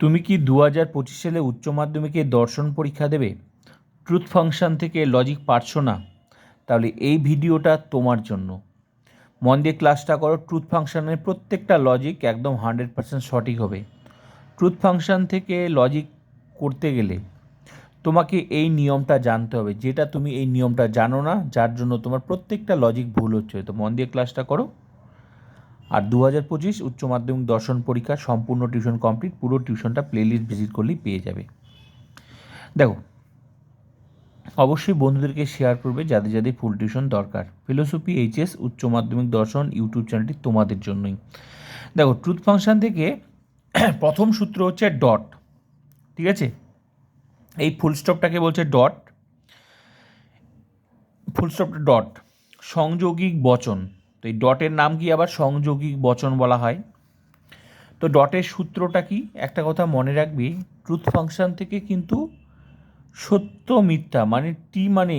তুমি কি দু হাজার পঁচিশ সালে উচ্চ মাধ্যমিকে দর্শন পরীক্ষা দেবে? ট্রুথ ফাংশন থেকে লজিক পারছ না? তাহলে এই ভিডিওটা তোমার জন্য। মন দিয়ে ক্লাসটা করো, ট্রুথ ফাংশনের প্রত্যেকটা লজিক একদম হান্ড্রেড পার্সেন্ট সঠিক হবে। ট্রুথ ফাংশন থেকে লজিক করতে গেলে তোমাকে এই নিয়মটা জানতে হবে, যেটা তুমি এই নিয়মটা জানো না, যার জন্য তোমার প্রত্যেকটা লজিক ভুল হচ্ছে। তো মন দিয়ে ক্লাসটা করো। আর দু হাজার পঁচিশ উচ্চ মাধ্যমিক দর্শন পরীক্ষার সম্পূর্ণ টিউশন কমপ্লিট, পুরো টিউশনটা প্লেলিস্ট ভিজিট করলেই পেয়ে যাবে। দেখো, অবশ্যই বন্ধুদেরকে শেয়ার করবে যাদের যাদের ফুল টিউশন দরকার। ফিলোসফি এইচএস উচ্চ মাধ্যমিক দর্শন ইউটিউব চ্যানেলটি তোমাদের জন্যই। দেখো ট্রুথ ফাংশন থেকে প্রথম সূত্র হচ্ছে ডট ঠিক আছে? এই ফুল স্টপটাকে বলছে ডট ফুল স্টপটা ডট সংযোগিক বচন। তো এই ডটের নাম কি আবার সংযোগিক বচন বলা হয়? তো ডটের সূত্রটা কি? একটা কথা মনে রাখবি ট্রুথ ফাংশন থেকে কিন্তু সত্য মিথ্যা মানে টি মানে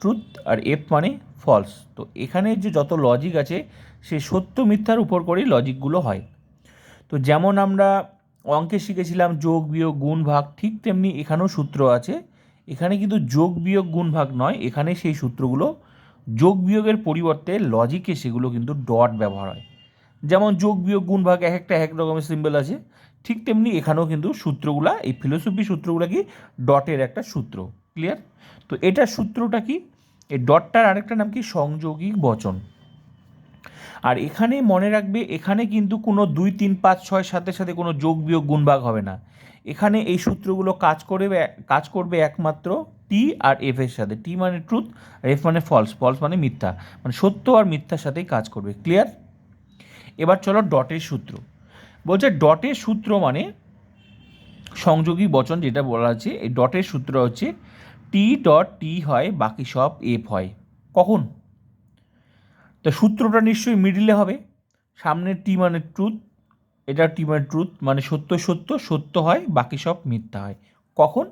ট্রুথ আর এফ মানে ফলস তো এখানে যে যত লজিক আছে, সে সত্য মিথ্যার উপর করেই লজিকগুলো হয়। তো যেমন আমরা অঙ্কে শিখেছিলাম যোগ, বিয়োগ, গুণ, ভাগ, ঠিক তেমনি এখানেও সূত্র আছে। এখানে কিন্তু যোগ, বিয়োগ, গুণ, ভাগ নয়, এখানে সেই সূত্রগুলো যোগ বিয়োগের পরিবর্তে লজিকে সেগুলো কিন্তু ডট ব্যবহার হয়। যেমন যোগ বিয়োগ গুণ ভাগ এক একটা, এক রকমের সিম্বল আছে। ঠিক তেমনি এখানেও কিন্তু সূত্রগুলা, এই ফিলোসফি সূত্রগুলো কি? ডটের একটা সূত্র। ক্লিয়ার তো এটার সূত্রটা কি? এই ডটটার আরেকটা নাম কি? সংযোগিক বচন। আর এখানে মনে রাখবে, এখানে কিন্তু কোনো দুই, তিন, পাঁচ, ছয় সাথে সাথে কোনো যোগ বিয়োগ গুণ ভাগ হবে না। এখানে এই সূত্রগুলো কাজ করবে কাজ করবে একমাত্র টি আর এফ এর সাথে টি মানে ট্রুথ আর এফ মানে ফলস ফলস মানে মিথ্যা। মানে সত্য আর মিথ্যার সাথেই কাজ করবে ক্লিয়ার এবার চলো ডটের সূত্র। বলছে ডটের সূত্র মানে সংযোগী বচন যেটা বলা আছে, এই ডটের সূত্র হচ্ছে টি ডট টি হয়, বাকি সব এফ হয়। কখন? তো সূত্রটা নিশ্চয়ই মিডিলে হবে। সামনে টি মানে ট্রুথ এটা টি মানে ট্রুথ মানে সত্য সত্য সত্য হয়, বাকি সব মিথ্যা হয়। কখন?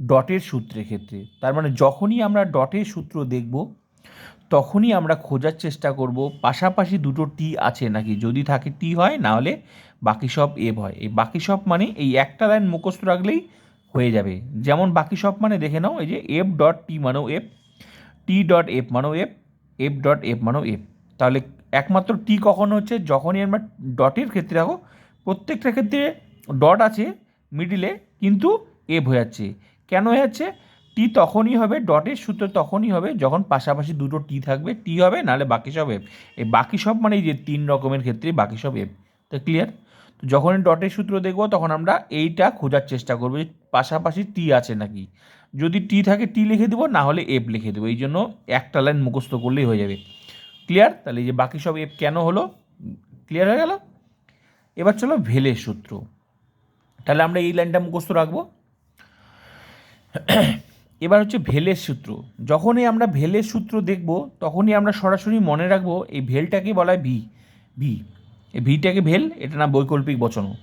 ডটের সূত্রের ক্ষেত্রে। তার মানে যখনই আমরা ডটের সূত্র দেখব, তখনই আমরা খোঁজার চেষ্টা করব, পাশাপাশি দুটো টি আছে নাকি? যদি থাকে টি হয়, না হলে বাকি সব এফ হয়। এই বাকি সব মানে এই একটা লাইন মুখস্থ রাখলেই হয়ে যাবে। যেমন বাকি সব মানে দেখে নাও, এই যে এফ ডট টি মানেও এফ টি ডট এফ মানেও এফ এফ ডট এফ মানেও এফ তাহলে একমাত্র টি কখন হচ্ছে? যখনই আমরা ডটের ক্ষেত্রে দেখো, প্রত্যেকটা ক্ষেত্রে ডট আছে মিডিলে কিন্তু এফ হয়ে যাচ্ছে। কেন যাচ্ছে টি তখনই হবে ডটের সূত্র তখনই হবে, যখন পাশাপাশি দুটো টি থাকবে। টি হবে, নাহলে বাকি সব এফ এই বাকি সব মানে এই যে তিন রকমের ক্ষেত্রে বাকি সব এফ তো ক্লিয়ার তো যখনই ডটের সূত্র দেখব, তখন আমরা এইটা খোঁজার চেষ্টা করব পাশাপাশি টি আছে নাকি। যদি টি থাকে টি লিখে দেবো, না হলে এফ লিখে দেবো। এই জন্য একটা লাইন মুখস্থ করলেই হয়ে যাবে। ক্লিয়ার তাহলে এই যে বাকি সব এফ কেন হলো? ক্লিয়ার হয়ে গেল? এবার চলো ভেলের সূত্র। তাহলে আমরা এই লাইনটা মুখস্থ রাখব। এবার হচ্ছে ভেলের সূত্র। যখনই আমরা ভেলের সূত্র দেখব, তখনই আমরা সরাসরি মনে রাখব এই ভেলটাকে বলা হয় ভি। ভি। এই ভিটাকে ভেল, এটা না বৈকল্পিক বচন।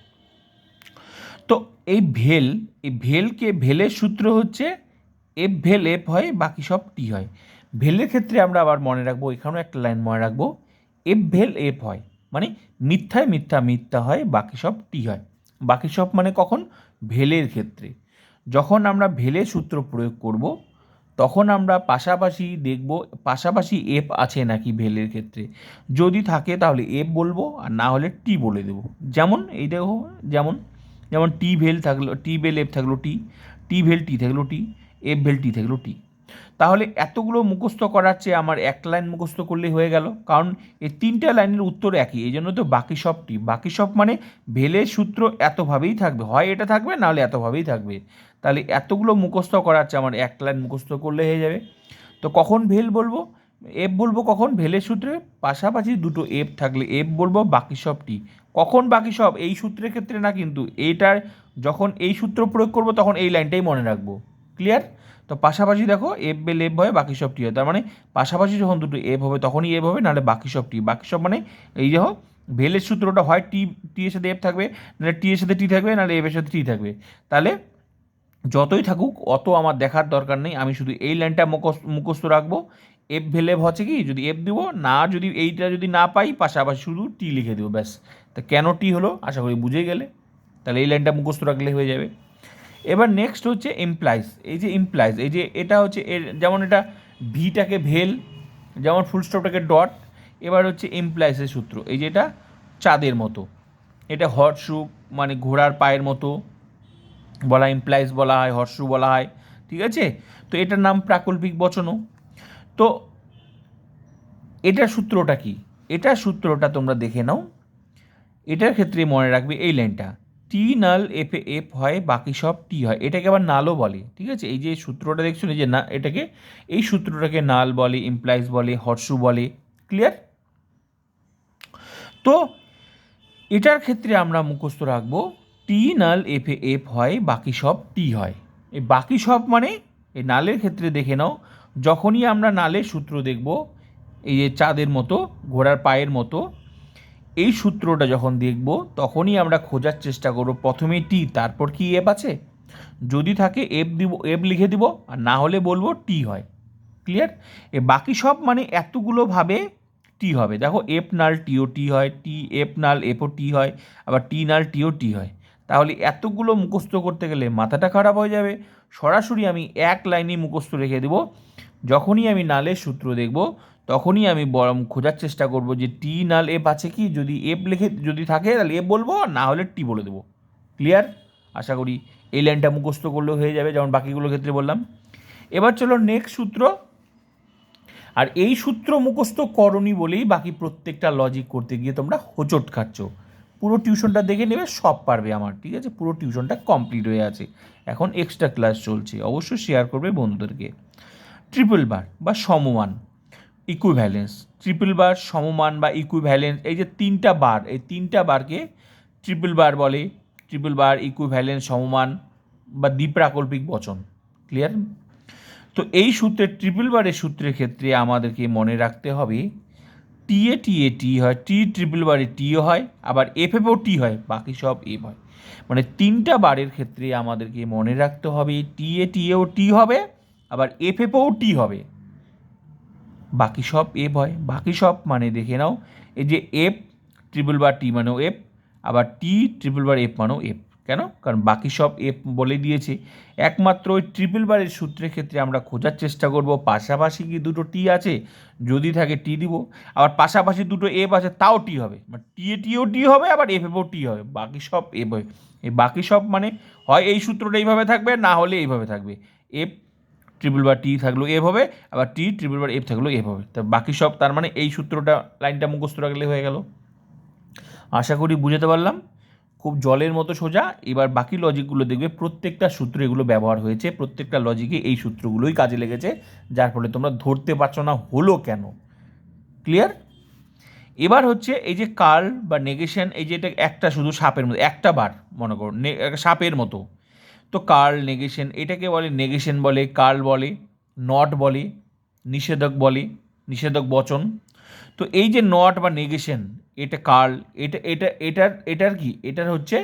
তো এই ভেল, এই ভেলকে, ভেলের সূত্র হচ্ছে এফ ভেল, এফ হয়, বাকি সব টি হয়। ভেলের ক্ষেত্রে আমরা আবার মনে রাখব, এখানেও একটা লাইন মনে রাখব, এফ ভেল, এফ হয়। মানে মিথ্যায় মিথ্যা মিথ্যা হয়, বাকি সব টি হয়। বাকি সব মানে কখন? ভেলের ক্ষেত্রে। যখন আমরা ভেলে সূত্র প্রয়োগ করব, তখন আমরা পাশাপাশি দেখব, পাশাপাশি এফ আছে নাকি ভেলের ক্ষেত্রে। যদি থাকে তাহলে এফ বলব, আর না হলে টি বলে দেবো। যেমন এই দেখো, যেমন যেমন টি ভেল থাকল টি ভেল এফ থাকল টি টি ভেল টি থাকল টি এফ ভেল টি থাকল টি তাহলে এতগুলো মুখস্থ করার চেয়ে আমার এক লাইন মুখস্থ করলেই হয়ে গেল। কারণ এই তিনটা লাইনের উত্তর একই, এই জন্য তো বাকি সবটি বাকি সব মানে ভেলের সূত্র এতভাবেই থাকবে। হয় এটা থাকবে নাহলে এতভাবেই থাকবে। তাহলে এতগুলো মুখস্থ করা আছে আমার এক লাইন মুখস্থ করলে হয়ে যাবে। তো কখন ভেল বলব? এফ বলব কখন? ভেলের সূত্রে। পাশাপাশি দুটো এফ থাকলে এফ বলব, বাকি সবটি কখন বাকি সব? এই সূত্রের ক্ষেত্রে না কিন্তু এইটার যখন এই সূত্র প্রয়োগ করব তখন এই লাইনটাই মনে রাখব। ক্লিয়ার তো পাশাপাশি দেখো এফ বেল এফ হবে বাকি সব টি হয়। তার মানে পাশাপাশি যখন দুটো এফ হবে তখনই এফ হবে, নাহলে বাকি সব টি বাকি সব মানে এই দেখো, ভেলের সূত্রটা হয় টি টি এর সাথে এফ থাকবে, নাহলে টি এর সাথে টি থাকবে, নাহলে এফ এর সাথে টি থাকবে। তাহলে যতই থাকুক, অত আমার দেখার দরকার নেই। আমি শুধু এই লাইনটা মুখস্থ মুখস্থ রাখব। এফ ভেলে হচ্ছে কি? যদি এফ দিব, না যদি এইটা যদি না পাই, পাশাপাশি শুধু টি লিখে দেবো, ব্যাস। তা কেন টি হলো? আশা করি বুঝে গেলে। তাহলে এই লাইনটা মুখস্থ রাখলে হয়ে যাবে। এবার নেক্সট হচ্ছে এমপ্লাইজ এই যে এমপ্লাইজ এই যে এটা হচ্ছে এর, যেমন এটা ভিটাকে ভেল, যেমন ফুল স্টপটাকে ডট এবার হচ্ছে এমপ্লাইসের সূত্র। এই যে এটা চাঁদের মতো। এটা হর্সু মানে ঘোড়ার পায়ের মতো। বলা ইমপ্লাইজ বলা হয় হর্সু বলা হয়, ঠিক আছে? তো এটার নাম প্রাকল্পিক বচনও। তো এটার সূত্রটা কি? এটার সূত্রটা তোমরা দেখে নাও। এটার ক্ষেত্রে মনে রাখবে এই লাইনটা টি নাল এফ এফ হয়, বাকি সব টি হয়। এটাকে আবার নালও বলে, ঠিক আছে? এই যে সূত্রটা দেখছ না যে না, এটাকে এই সূত্রটাকে নাল বলে ইমপ্লাইজ বলে হর্সু বলে ক্লিয়ার তো এটার ক্ষেত্রে আমরা মুখস্থ রাখব টি নাল এফ এফ হয়, বাকি সব টি হয়। এই বাকি সব মানে এই নালের ক্ষেত্রে দেখে নাও, যখনই আমরা নালের সূত্র দেখব, এই যে চাঁদের মতো, ঘোড়ার পায়ের মতো, এই সূত্রটা যখন দেখব, তখনই আমরা খোঁজার চেষ্টা করব, প্রথমে টি, তারপর কি এফ আছে? যদি থাকে এফ দিব, এফ লিখে দিব, আর না হলে বলব টি হয়। ক্লিয়ার? এ বাকি সব মানে এতগুলো ভাবে টি হবে। দেখো, এফ নাল টিও টি হয়, টি, এফ নাল এফও টি হয়, আবার টি নাল টিও টি হয়। তাহলে এতগুলো মুখস্থ করতে গেলে মাথাটা খারাপ হয়ে যাবে। সরাসরি আমি এক লাইনে মুখস্থ রেখে দেবো। যখনই আমি নালের সূত্র দেখব, তখনই আমি বরং খোঁজার চেষ্টা করব যে টি নাল এফ আছে কি? যদি এফ লিখে যদি থাকে, তাহলে এফ বলব না হলে টি বলে দেবো। ক্লিয়ার? আশা করি এই লাইনটা মুখস্থ করলেও হয়ে যাবে, যেমন বাকিগুলোর ক্ষেত্রে বললাম। এবার চলো নেক্সট সূত্র। আর এই সূত্র মুখস্থ করনি বলেই বাকি প্রত্যেকটা লজিক করতে গিয়ে তোমরা হোঁচট খাচ্ছ। পুরো টিউশনটা দেখে নেবে, সব পারবে আমার, ঠিক আছে? পুরো টিউশনটা কমপ্লিট হয়ে আছে। এখন এক্সট্রা ক্লাস চলছে, অবশ্যই শেয়ার করবে বন্ধুদেরকে। ট্রিপল বার বা সমমান ইকুইভ্যালেন্স ট্রিপল বার সমমান বা ইকুইভ্যালেন্স এই যে তিনটা বার এই তিনটা বারকে ট্রিপল বার বলে ট্রিপল বার ইকুইভ্যালেন্স সমমান বা দ্বিপ্রাকল্পিক বচন ক্লিয়ার তো এই সূত্রে ট্রিপল বারের সূত্রের ক্ষেত্রে আমাদেরকে মনে রাখতে হবে টি এ টি এ টি হয় টি ট্রিপল বারে টিও হয়, আবার এফ এফও টি হয়, বাকি সব এফ হয়। মানে তিনটা বারের ক্ষেত্রে আমাদেরকে মনে রাখতে হবে টি এ টি এও টি হবে, আবার এফ এফও টি হবে। বাকি সব এফ হয়, বাকি সব মানে দেখে নাও, এই যে এফ ট্রিপল বার টি মানেও এফ আবার টি ট্রিপল বার এফ মানেও এফ কেন? কারণ বাকি সব এফ বলে দিয়েছে। একমাত্র ওই ট্রিপল বারের সূত্রের ক্ষেত্রে আমরা খোঁজার চেষ্টা করব। পাশাপাশি কি দুটো টি আছে? যদি থাকে টি দিব। আবার পাশাপাশি দুটো এফ আছে, তাও টি হবে। মানে টি এ টিও টি হবে, আবার এফ এফও টি হবে। বাকি সব এফ হয় এই বাকি সব মানে হয় এই সূত্রটা এইভাবে থাকবে, না হলে এইভাবে থাকবে। এফ ট্রিপল বার টি থাকলেও এফ হবে, আবার টি ট্রিপল বার এফ থাকলেও এফ হবে। তা বাকি সব তার মানে এই সূত্রটা, লাইনটা মুখস্থ রাখলে হয়ে গেল। আশা করি বুঝতে পারলাম। খুব জলের মতো সোজা, এবার বাকি লজিকগুলো দেখবে, প্রত্যেকটা সূত্র এগুলো ব্যবহার হয়েছে, প্রত্যেকটা লজিকে এই সূত্রগুলোই কাজে লেগেছে, যার ফলে তোমরা ধরতে পারছ না হলো কেন। ক্লিয়ার এবার হচ্ছে এই যে কার্ল বা নেগেশন, এই যে এটা একটা শুধু সাপের মতো, একটা বার মনে করো সাপের মতো। তো কার্ল নেগেশন, এটাকে বলে নেগেশন বলে, কার্ল বলে, নট বলে, নিষেধক বলে, নিষেধক বচন। তো এই যে নট বা নেগেশন এটা কার্ল, এটা এটা, এটার এটার কি? এটার হচ্ছে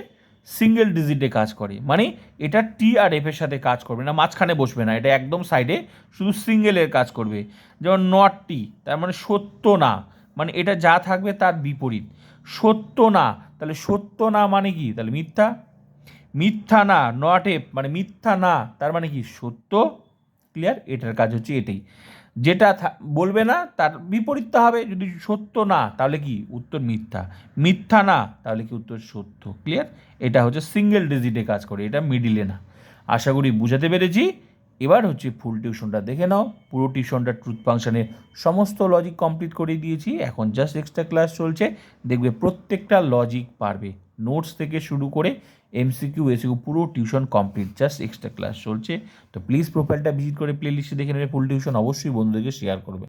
সিঙ্গেল ডিজিটে কাজ করে। মানে এটা টি আর এফের সাথে কাজ করবে না, মাঝখানে বসবে না। এটা একদম সাইডে শুধু সিঙ্গেলের কাজ করবে। যেমন নট টি তার মানে সত্য না। মানে এটা যা থাকবে তার বিপরীত। সত্য না, তাহলে সত্য না মানে কি? তাহলে মিথ্যা। মিথ্যা না নট এফ মানে মিথ্যা না, তার মানে কি? সত্য। ক্লিয়ার এটার কাজ হচ্ছে এটাই। যেটা বলবে না, তার বিপরীতটা হবে। যদি সত্য না, তাহলে কি? উত্তর মিথ্যা। মিথ্যা না, তাহলে কি উত্তর সত্য? ক্লিয়ার এটা হচ্ছে সিঙ্গেল ডিজিটে কাজ করে, এটা মিডিলে না। আশা করি বুঝাতে পেরেছি। এবার হচ্ছে ফুল টিউশনটা দেখে নাও। পুরো টিউশনটা ট্রুথ ফাংশানের সমস্ত লজিক কমপ্লিট করে দিয়েছি। এখন জাস্ট এক্সট্রা ক্লাস চলছে। দেখবে প্রত্যেকটা লজিক পারবে। নোটস থেকে শুরু করে এমসিকিউ এসিকিউ পুরো tuition complete just extra class চলছে। তো প্লিজ প্রোফাইলটা ভিজিট করে প্লে লিস্টে দেখে নেবে। ফুল টিউশন অবশ্যই বন্ধুদেরকে শেয়ার করবে।